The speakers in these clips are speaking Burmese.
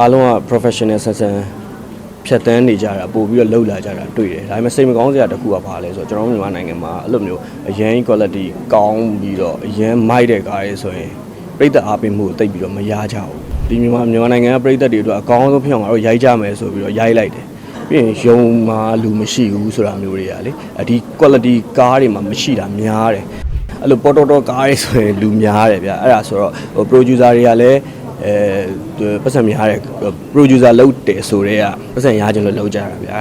အားလုံးက professional ဆန်ဆန်ဖြတ်တန်းနေကြတာပို့ပြီးတော့လှုပ်လာကြတာတွေ့တယ်ဒါပေမဲ့စိတ်မကောင်းစရာတစ်ခုကဘာလဲဆိုတော့ကျွန်တော်တို့မြန်မာနိုင်ငံမှာအဲ့လိုမျိုးအရန် quality ကောင်းပြီးတော့အရန်မိုက်တဲ့ကားရေးဆိုရင်ပြည်သက်အားပေးမှုကိုတိတ်ပြီးတော့မရကြဘူးဒီမြန်မာမြန်မာနိုင်ငံကပြည်သက်တွေအတွက်အကောင်းဆုံးဖြစ်အောင်ငါတို့ရိုက်ကြမယ်ဆိုပြီးတော့ရိုက်လိုက်တယ်ပြီးရင်ယုံမှာလူမရှိဘူးဆိုတာမျိုးတွေကလေအဒီ quality ကားတွေမှာမရှိတာများတယ်အဲ့လိုပေါ်တော်တော်ကားရေးဆိုရင်လူများတယ်ဗျအဲ့ဒါဆိုတော့ဟို producer တွေကလည်း အဲပတ်စံများတယ် producer လုပ်တယ်ဆိုတော့ကပတ်စံရခြင်းလို့လုပ်ကြတာဗျာ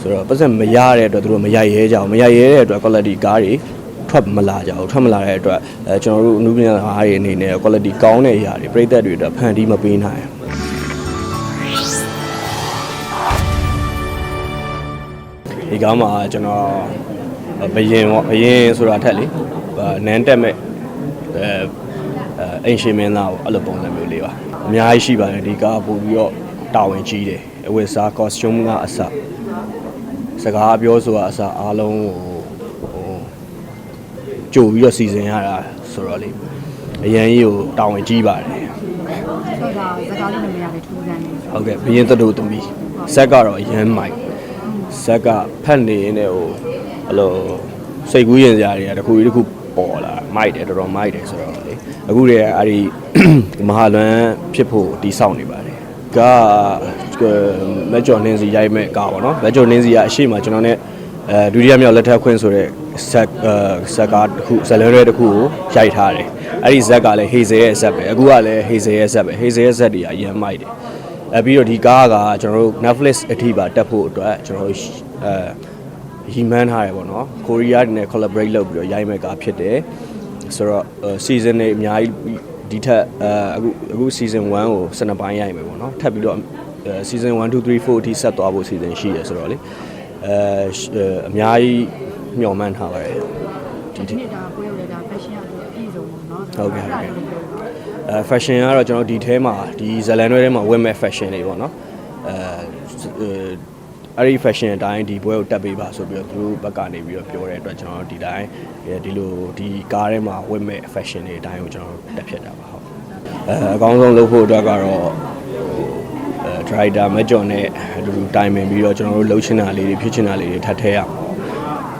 ဆိုတော့ပတ်စံမရတဲ့အတွက်သူတို့မရရဲကြအောင်မရရဲတဲ့အတွက် quality ကားတွေထွက်မလာကြဘူးထွက်မလာတဲ့အတွက်အဲကျွန်တော်တို့အနုပညာအားတွေအနေနဲ့ quality ကောင်းတဲ့အရာတွေပြည်သက်တွေအတွက်ဖန်တီးမပေးနိုင်ဘူးဒီကားမှာကျွန်တော်ဘယင်ပေါ့ဘယင်ဆိုတာထက်လေနန်းတက်မဲ့အဲ အိမ်ရှင်မင်းသားကိုအဲ့လိုပုံစံမျိုးလေးပါအများကြီးရှိပါတယ်ဒီကားပို့ပြီးတော့တာဝန်ကြီးတယ်အဝတ်စား costume ကအစစကားပြောဆိုတာအစအားလုံးကိုဟိုကြိုပြီးတော့စီစဉ်ရတာဆိုတော့လေအရန်ကြီးကိုတာဝန်ကြီးပါတယ်ဆိုတော့စကားလေးမရလည်းထူးဆန်းနေဟုတ်ကဲ့ဘရင်တတို့သမီးဇက်ကတော့အရန်မိုက်ဇက်ကဖတ်နေနေဟိုအဲ့လို စိတ်ကူးရင်စရာတွေကတစ်ခုပြီးတစ်ခုပေါ်လာမိုက်တယ်တော်တော်မိုက်တယ်ဆိုတော့လေအခုတည်းအဲ့ဒီမဟာလွမ်းဖြစ်ဖို့တီးဆောင်နေပါတယ်ကမက်ကျော်နင်းစီရိုက်မဲ့ကားပေါ့နော်မက်ကျော်နင်းစီကအရှိမကျွန်တော်နဲ့အဲဒုတိယမြောက်လက်ထပ်ခွင့်ဆိုတဲ့ဆက်အဲဆက်ကတစ်ခုဇလရဲတစ်ခုကိုရိုက်ထားတယ်အဲ့ဒီဇက်ကလည်းဟေဇယ်ရဲ့ဇက်ပဲအခုကလည်းဟေဇယ်ရဲ့ဇက်ပဲဟေဇယ်ရဲ့ဇက်တွေကအရင်မိုက်တယ်အဲပြီးတော့ဒီကားကကျွန်တော်တို့ Netflix အထိပါတက်ဖို့အတွက်ကျွန်တော်တို့အဲ ရီမန်းထားတယ်ပေါ့နော်ကိုရီးယားတွေနဲ့ collaborate လုပ်ပြီးတော့ရိုက်မဲ့ကားဖြစ်တယ်ဆိုတော့ season တွေအများကြီးဒီထက်အဲအခုအခု season 1ကို12ပိုင်းရိုက်မယ်ပေါ့နော်ထပ်ပြီးတော့ season 1 2 3 4အထိဆက်သွားဖို့ season ရှိတယ်ဆိုတော့လေအဲအများကြီးမျှော်မှန်းထားပါတယ်ဒီဒီနေ့ဒါပွဲရတာ fashion အပြည့်စုံပေါ့နော်ဟုတ်ကဲ့ဟုတ်ကဲ့အဲ fashion ကတော့ကျွန်တော်ဒီထဲမှာဒီဇလန်တွေထဲမှာဝတ်မဲ့ fashion တွေပေါ့နော်အဲ အဲ့ဒီ fashion အတိုင်းဒီပွဲကိုတက်ပေးပါဆိုပြီးတော့သူတို့ဘက်ကနေပြီးတော့ပြောတဲ့အတွက်ကျွန်တော်ဒီတိုင်းဒီလိုဒီကားထဲမှာဝတ်မဲ့ fashion တွေအတိုင်းကိုကျွန်တော်တက်ဖြစ်တာပါဟုတ်အဲအကောင်းဆုံးလုပ်ဖို့အတွက်ကတော့အဲ driver မကြော်နဲ့အတူတူတိုင်ပင်ပြီးတော့ကျွန်တော်တို့လှုပ်ချင်တာလေးတွေဖြစ်ချင်တာလေးတွေထပ်ထည့်ရအောင်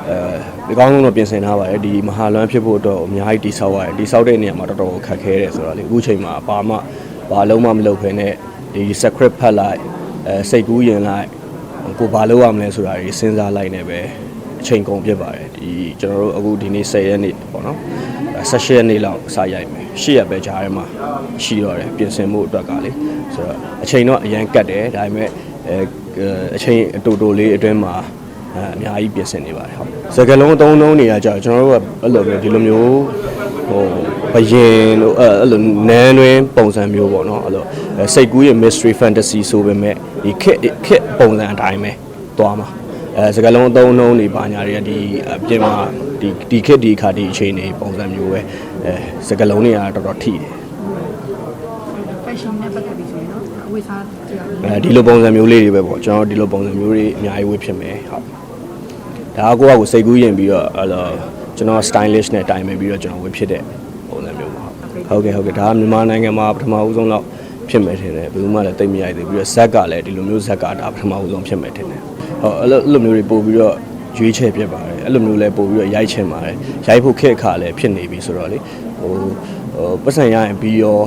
အဲဒီကောင်းဆုံးတော့ပြင်ဆင်ထားပါတယ်ဒီမဟာလွမ်းဖြစ်ဖို့အတွက်အများကြီးတိဆောက်ရတယ်တိဆောက်တဲ့နေရာမှာတော်တော်ခက်ခဲတယ်ဆိုတော့လေအခုချိန်မှာဘာမှဘာလုံးမမလုပ်ဖ ೇನೆ ဒီ script ဖတ်လိုက်အဲစိတ်ကူးရင်လိုက် ကိုဘာလုပ်ရမလဲဆိုတာတွေစဉ်းစားလိုက်နေပဲအချိန်ကုန်ဖြစ်ပါတယ်ဒီကျွန်တော်တို့အခုဒီနေ့10ရက်နေ့ပေါ့နော်18ရက်နေ့လောက်စရိုက်မယ်10ရက်ပဲကြားထဲမှာရှိတော့တယ်ပြင်ဆင်မှုအတွက်ကလေဆိုတော့အချိန်တော့အရန်ကတ်တယ်ဒါပေမဲ့အဲအချိန်အတူတူလေးအတွင်းမှာ အဲအများကြီးပြင်ဆင်နေပါတယ်ဟုတ်စကလုံးအသုံးလုံးနေရကြကျွန်တော်တို့ကအဲ့လိုပဲဒီလိုမျိုးဟိုဘယင်လို့အဲ့အဲ့လိုနန်းတွင်ပုံစံမျိုးပေါ့နော်အဲ့လိုစိတ်ကူးရ mystery fantasy ဆိုပေမဲ့ဒီခက်ခက်ပုံစံအတိုင်းပဲသွားမှာအဲစကလုံးအသုံးလုံးနေပါညာတွေကဒီအပြင်မှာဒီဒီခက်ဒီခါဒီအချိန်နေပုံစံမျိုးပဲအဲစကလုံးတွေကတော်တော်ထိတယ် fashion နဲ့ပတ်သက်ပြီးဆိုရင်နော်အဝတ်စားကြည့်ရအောင်အဲဒီလိုပုံစံမျိုးလေးတွေပဲပေါ့ကျွန်တော်ဒီလိုပုံစံမျိုးတွေအများကြီးဝတ်ဖြစ်မယ်ဟုတ် ဒါကကိုယ့်အကိုစိတ်ကူးရင်ပြီးတော့အဲ့လိုကျွန်တော် stylish နဲ့တိုင်ပင်ပြီးတော့ကျွန်တော်ဝတ်ဖြစ်တဲ့ပုံစံမျိုးပါဟုတ်ကဲ့ဟုတ်ကဲ့ဒါကမြန်မာနိုင်ငံမှာပထမဦးဆုံးတော့ဖြစ်မယ်ထင်တယ်ဘယ်သူမှလည်းသိမရိုက်သေးဘူးပြီးတော့ဇက်ကလည်းဒီလိုမျိုးဇက်ကဒါပထမဦးဆုံးဖြစ်မယ်ထင်တယ်ဟုတ်အဲ့လိုအဲ့လိုမျိုးတွေပို့ပြီးတော့ရွေးချယ်ပြပါတယ်အဲ့လိုမျိုးလည်းပို့ပြီးတော့ရိုက်ချင်ပါတယ်ရိုက်ဖို့ခက်အခါလည်းဖြစ်နေပြီဆိုတော့လေဟိုဟိုပတ်စံရရင်ပြီးရော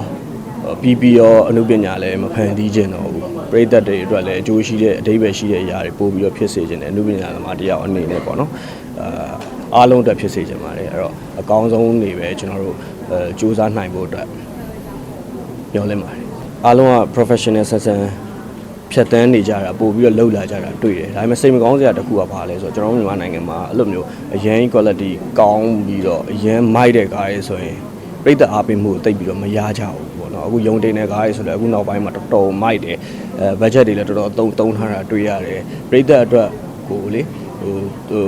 ပြီးပြီးရောအနုပညာလည်းမဖန်တီးခြင်းတော့ဘူးပရိသတ်တွေအတွက်လည်းအကျိုးရှိတဲ့အဓိပ္ပာယ်ရှိတဲ့အရာတွေပို့ပြီးတော့ဖြစ်စေခြင်းတယ်အနုပညာသမားတယောက်အနေနဲ့ပေါ့နော်အာအားလုံးအတွက်ဖြစ်စေခြင်းပါတယ်အဲ့တော့အကောင်းဆုံးနေပဲကျွန်တော်တို့အဲစူးစမ်းနိုင်ဖို့အတွက်ပြောလင်းပါတယ်အားလုံးက professional ဆန်ဆန်ဖြတ်တန်းနေကြတာပို့ပြီးတော့လှုပ်လာကြတာတွေ့တယ်ဒါပေမဲ့စိတ်မကောင်းစရာတစ်ခုကဘာလဲဆိုတော့ကျွန်တော်တို့မြန်မာနိုင်ငံမှာအဲ့လိုမျိုးအရန် quality ကောင်းပြီးတော့အရန်မိုက်တဲ့ကားရေးဆိုရင် ပြည်သက်အားပေးမှုကိုတိတ်ပြီးတော့မရကြဘူးပေါ့နော်အခုယုံတင်တဲ့ကားရေးဆိုလည်းအခုနောက်ပိုင်းမှာတော်တော်မိုက်တယ်အဲ budget တွေလည်းတော်တော်သုံးသုံးထားတာတွေ့ရတယ်ပြည်သက်အတွက်ကိုလေဟိုဟို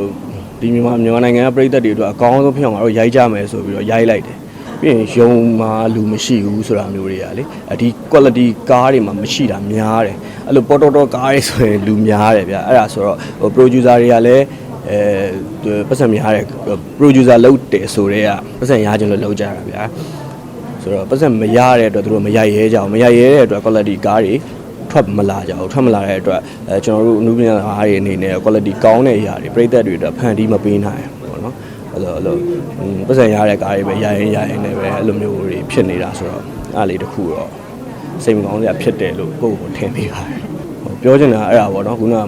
ဒီမြန်မာမြန်မာနိုင်ငံကပြည်သက်တွေအတွက်အကောင်းဆုံးဖြစ်အောင်ငါတို့ရိုက်ကြမယ်ဆိုပြီးတော့ရိုက်လိုက်တယ်ပြီးရင်ယုံမှာလူမရှိဘူးဆိုတာမျိုးတွေကလေအဒီ quality ကားတွေမှာမရှိတာများတယ်အဲ့လိုပေါ်တော်တော်ကားတွေဆိုရင်လူများတယ်ဗျအဲ့ဒါဆိုတော့ဟို producer တွေကလည်း အဲပတ်စံများတယ် producer လုပ်တယ်ဆိုတော့ပတ်စံရခြင်းလို့လုပ်ကြတာဗျာဆိုဆိုတော့ပတ်စံမရတဲ့အတွက်သူတို့မရရဲကြအောင်မရရဲတဲ့အတွက် quality ကားတွေထွက်မလာကြဘူးထွက်မလာတဲ့အတွက်အဲကျွန်တော်တို့အနုပညာကားတွေအနေနဲ့ quality ကောင်းတဲ့အရာတွေပြည်သက်တွေအတွက်ဖန်တီးမပေးနိုင်ဘူးပေါ့နော်အဲ့လိုအဲ့လိုဟွန်းပတ်စံရတဲ့ကားတွေပဲရရင်ရရင်လည်းပဲအဲ့လိုမျိုးတွေဖြစ်နေတာဆိုတော့အားလေးတစ်ခုတော့စိတ်မကောင်းစရာဖြစ်တယ်လို့ကိုယ့်ကိုယ်ထင်မိပါတယ်ဟိုပြောချင်တာအဲ့ဒါပေါ့နော်ခုနက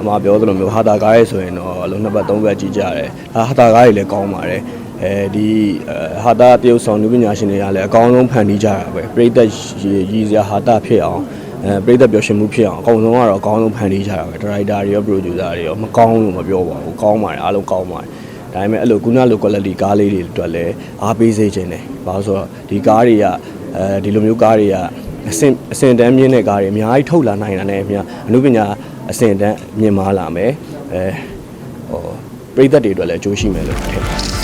အမပြောသလိုမျိုးဟာတာကားရဲဆိုရင်တော့အလုံးနှစ်ပတ်သုံးပတ်ကြီးကြတယ်ဟာဟာတာကားတွေလည်းကောင်းပါတယ်အဲဒီဟာတာတရုတ်ဆောင်လူပညာရှင်တွေကလည်းအကောင်းဆုံးဖန်တီးကြတာပဲပြည်သက်ရည်စရာဟာတာဖြစ်အောင်အဲပြည်သက်ပျော်ရွှင်မှုဖြစ်အောင်အကောင်ဆုံးကတော့အကောင်းဆုံးဖန်တီးကြတာပဲဒရိုက်တာတွေရော producer တွေရောမကောင်းလို့မပြောပါဘူးကောင်းပါတယ်အားလုံးကောင်းပါတယ်ဒါပေမဲ့အဲ့လိုခုနလို quality ကားလေးတွေအတွက်လည်းအားပေးစေခြင်းတယ်ဘာလို့ဆိုတော့ဒီကားတွေကအဲဒီလိုမျိုးကားတွေကအစင်အစင်တန်းမြင့်တဲ့ကားတွေအများကြီးထုတ်လာနိုင်တာနဲ့အများအနုပညာ အစင်တန်းမြင့်မားလာမယ်အဲဟိုပြည်သက်တွေအတွက်လည်းအကျိုးရှိမယ်လို့ထင်ပါတယ်